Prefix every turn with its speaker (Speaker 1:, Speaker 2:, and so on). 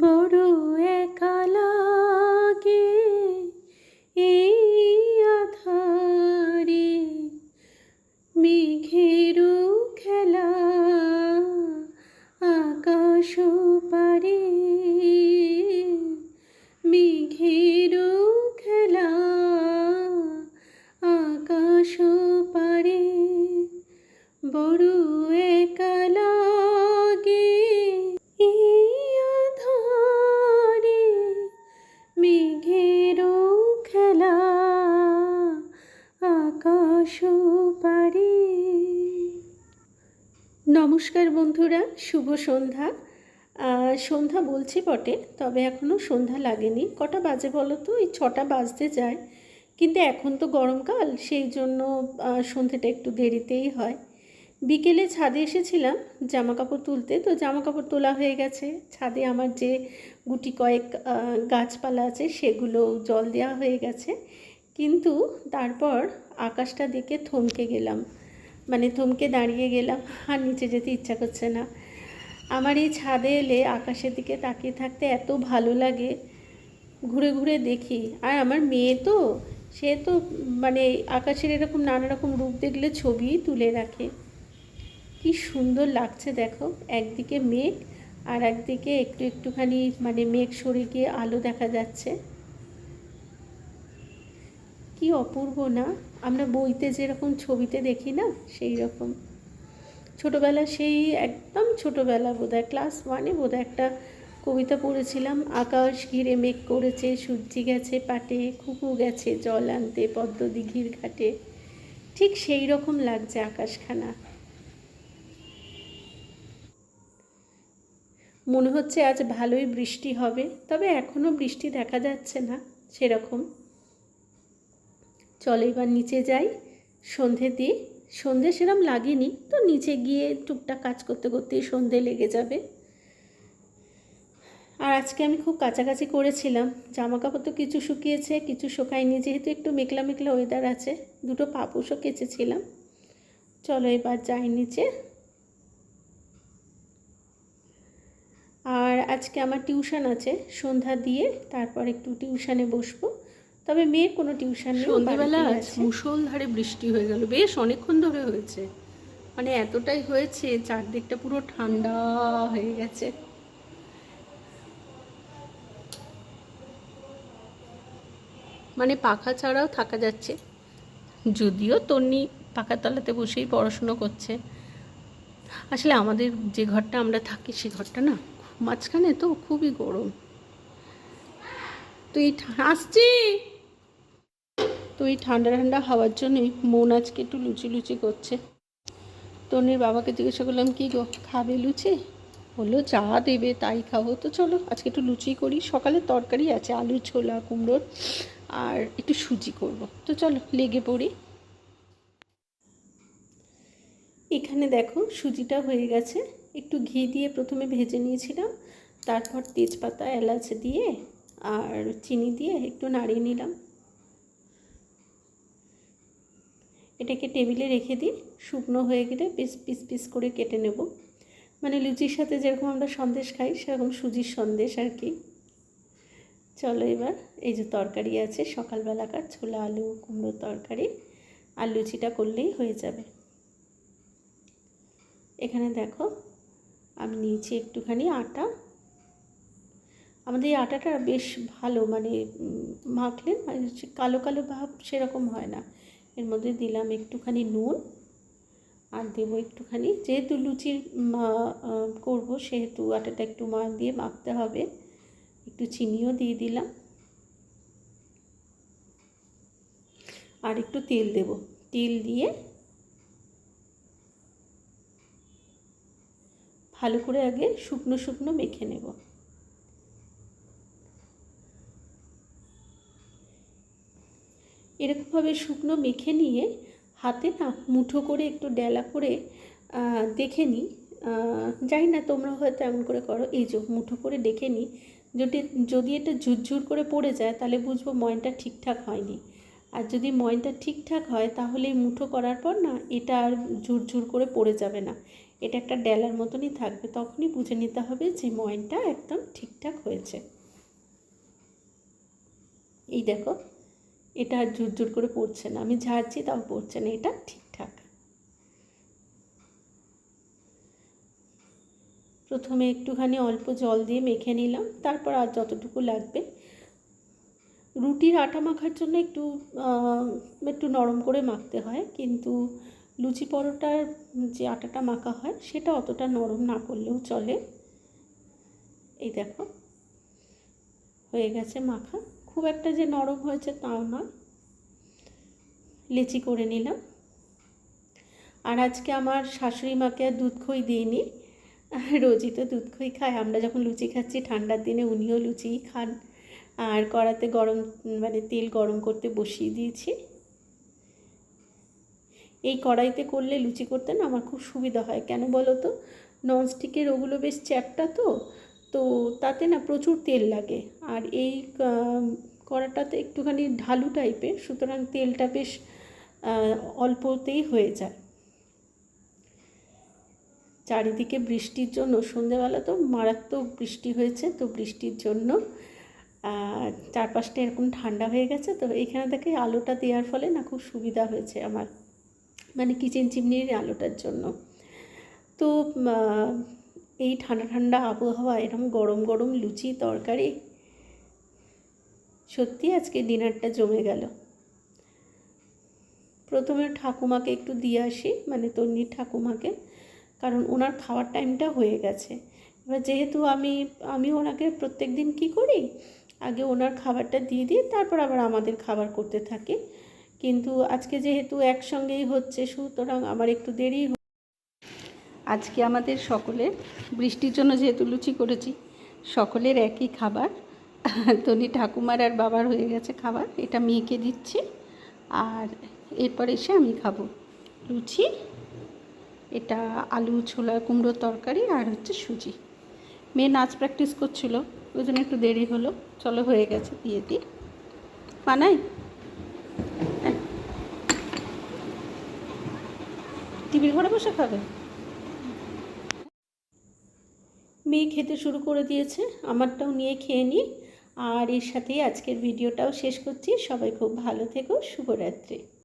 Speaker 1: বড় একা নমস্কার বন্ধুরা, শুভ সন্ধ্যা। সন্ধ্যা বলছি বটে, তবে এখনও সন্ধ্যা লাগেনি। কটা বাজে বলো তো? এই ছটা বাজতে যায়। কিন্তু এখন তো গরমকাল, সেই জন্য সন্ধ্যেটা একটু দেরিতেই হয়। বিকেলে ছাদে এসেছিলাম জামা কাপড় তুলতে। তো জামা কাপড় তোলা হয়ে গেছে। ছাদে আমার যে গুটি কয়েক গাছপালা আছে, সেগুলো জল দেওয়া হয়ে গেছে। কিন্তু তারপর আকাশটা দেখে থমকে গেলাম। মানে থমকে দাঁড়িয়ে গেলাম, আর নিচে যেতে ইচ্ছা করছে না। আমার এই ছাদে এলে আকাশের দিকে তাকিয়ে থাকতে এত ভালো লাগে। ঘুরে ঘুরে দেখি, আর আমার মেয়ে তো, সে তো মানে আকাশের এরকম নানা রকম রূপ দেখলে ছবিই তুলে রাখে। কি সুন্দর লাগছে দেখো, একদিকে মেঘ আর একদিকে একটু একটুখানি মানে মেঘ সরে গিয়ে আলো দেখা যাচ্ছে। কি অপূর্ব না? আমরা বইতে যেরকম ছবিতে দেখি না সেই রকম ছোটোবেলা সেই একদম ছোটোবেলা বোধহয়, ক্লাস ওয়ানে বোধহয় একটা কবিতা পড়েছিলাম, আকাশ ঘিরে মেঘ করেছে, সূর্যি গেছে পাটে খুকু গেছে জল আনতে পদ্ম দিঘির ঘাটে। ঠিক সেই রকম লাগছে আকাশখানা। মনে হচ্ছে আজ ভালোই বৃষ্টি হবে, তবে এখনও বৃষ্টি দেখা যাচ্ছে না, সেরকম। চলো এবার নিচে যাই। সন্ধে দিয়ে, সন্ধে সেরম লাগেনি তো নিচে গিয়ে টুকটাক কাজ করতে করতেই সন্ধে লেগে যাবে। আর আজকে আমি খুব কাছাকাছি করেছিলাম জামা কাপড় তো কিছু শুকিয়েছে, কিছু শুকায়নি, যেহেতু একটু মেঘলা মেঘলা ওয়েদার আছে, দুটো পাপুসও কেচেছিলাম। চলো এবার যাই নিচে। আর আজকে আমার টিউশন আছে, সন্ধ্যা দিয়ে, তারপর একটু টিউশনে বসবো। তবে মেয়ের কোনো টিউশন নেই
Speaker 2: সন্ধ্যেবেলা। মুষলধারে বৃষ্টি হয়ে গেল বেশ অনেকক্ষণ ধরে হয়েছে। মানে এতটাই হয়েছে চারদিকটা পুরো ঠান্ডা হয়ে গেছে। মানে পাখা ছাড়াও থাকা যাচ্ছে। যদিও তন্নি পাখার তলাতে বসেই পড়াশুনো করছে। আসলে আমাদের যে ঘরটা আমরা থাকি সে ঘরটা না মাঝখানে তো খুবই গরম। তুই আসছি! তো এই ঠান্ডা ঠান্ডা হওয়ার জন্যই মন আজকে একটু লুচি লুচি করছে। তনির বাবাকে জিজ্ঞাসা করলাম, কি গো, খাবে লুচি? বলল, যা দেবে, তাই খাব। তো চলো, আজকে একটু লুচি করি। সকালে তরকারি আছে, আলু, ছোলা, কুমড়োর, আর একটু সুজি করব। তো চলো, লেগে পড়ি।
Speaker 1: এখানে দেখো, সুজিটা হয়ে গেছে। একটু ঘি দিয়ে প্রথমে ভেজে নিয়েছিলাম, তারপর তেজপাতা, এলাচ দিয়ে, আর চিনি দিয়ে একটু নাড়িয়ে নিলাম। এটাকে টেবিলে রেখে দিই, শুকনো হয়ে গেলে পিস পিস পিস করে কেটে নেব। মানে লুচির সাথে যেরকম আমরা সন্দেশ খাই, সেরকম সুজির সন্দেশ আর কি। চলো এবার, এই যে তরকারি আছে, সকালবেলাকার ছোলা আলু কুমড়োর তরকারি আর লুচিটা করলেই হয়ে যাবে। এখানে দেখো, আমি নিয়েছি একটুখানি আটা। আমাদের এই আটাটা বেশ ভালো মানে মাখলে মানে কালো কালো ভাব সেরকম হয় না। এর মধ্যে দিলাম একটুখানি নুন আর দেবো একটুখানি। যেহেতু লুচির করব, সেহেতু আটাটা একটু মা দিয়ে মাখতে হবে। একটু চিনিও দিয়ে দিলাম। আর একটু তেল দেব। তেল দিয়ে ভালো করে আগে শুকনো শুকনো মেখে নেব। এরকমভাবে শুকনো মেখে নিয়ে হাতে না মুঠো করে একটু ডেলা করে দেখে নিই। জানি না তোমরা হয়তো এমন করে করো। এই যে মুঠো করে দেখে নিই। যদি যদি এটা ঝুরঝুর করে পড়ে যায় তাহলে বুঝব ময়নটা ঠিকঠাক হয়নি। আর যদি ময়নটা ঠিকঠাক হয় তাহলে মুঠো করার পর না এটা আর ঝুরঝুর করে পড়ে যাবে না। এটা একটা ডেলার মতনই থাকবে। তখনই বুঝে নিতে হবে যে ময়নটা একদম ঠিকঠাক হয়েছে। এই দেখো। এটা আর ঝুরঝুর করে পড়ছে না। আমি ঝাড়ছি তাও পড়ছে না। এটা ঠিকঠাক। প্রথমে একটুখানি অল্প জল দিয়ে মেখে নিলাম। তারপর আর যতটুকু লাগবে। রুটির আটা মাখার জন্য একটু একটু নরম করে মাখতে হয়। কিন্তু লুচি পরোটার যে আটাটা মাখা হয়, সেটা অতটা নরম না করলেও চলে। এই দেখো, হয়ে গেছে মাখা। খুব একটা যে নরম হয়েছে তাও না লেচি করে নিলাম। আর আজকে আমার শাশুড়ি মাকে দুধ খই দিইনি। রোজই তো দুধ খই খায় আমরা যখন লুচি খাচ্ছি, ঠান্ডার দিনে উনিও লুচিই খান। আর কড়াতে গরম মানে তেল গরম করতে বসিয়ে দিয়েছি। এই কড়াইতে করলে লুচি করতে না আমার খুব সুবিধা হয়। কেন বলো তো? ননস্টিকের ওগুলো বেশ চ্যাপটা তো। তো তাতে না প্রচুর তেল লাগে। আর এই কড়াটাতে একটুখানি ঢালু টাইপের সুতরাং তেলটা বেশ অল্পতেই হয়ে যায়। চারিদিকে বৃষ্টির জন্য, সন্ধেবেলা তো মারাত্মক বৃষ্টি হয়েছে, তো বৃষ্টির জন্য চারপাশটা এরকম ঠান্ডা হয়ে গেছে, তো এখানে থেকে আলোটা দেওয়ার ফলে না খুব সুবিধা হয়েছে আমার মানে কিচেন চিমনির আলোটার জন্য। তো এই ঠান্ডা ঠান্ডা আবহাওয়া এরকম গরম গরম লুচি তরকারি। সত্যি আজকে ডিনারটা জমে গেল। প্রথমে ঠাকুমাকে একটু দিয়ে আসি মানে তন্নির ঠাকুমাকে, কারণ ওনার খাওয়ার টাইমটা হয়ে গেছে। এবার যেহেতু আমি আমি ওনাকে প্রত্যেক দিন কী করি? আগে ওনার খাবারটা দিয়ে দিই তারপর আবার আমাদের খাবার করতে থাকি। কিন্তু আজকে যেহেতু একসঙ্গেই হচ্ছে, সুতরাং আমার একটু দেরি
Speaker 2: আজকে আমাদের সকলের বৃষ্টির জন্য যেহেতু লুচি করেছি, সকলের একই খাবার। তনি ঠাকুমার আর বাবার হয়ে গেছে খাবার, এটা মেয়েকে দিচ্ছি আর এরপর এসে আমি খাব লুচি। এটা আলু, ছোলা কুমড়োর তরকারি আর হচ্ছে সুজি। মেয়ে নাচ প্র্যাকটিস করছিল, ওই জন্য একটু দেরি হলো। চলো হয়ে গেছে, দিয়ে দিই। বানাই? হ্যাঁ। টিভির ঘরে বসে খাবে?
Speaker 1: মেয়ে খেতে শুরু করে দিয়েছে, আমারটাও নিয়ে খেয়ে নিই। আর এর সাথেই আজকের ভিডিওটাও শেষ করছি। সবাই খুব ভালো থেকো, শুভরাত্রি।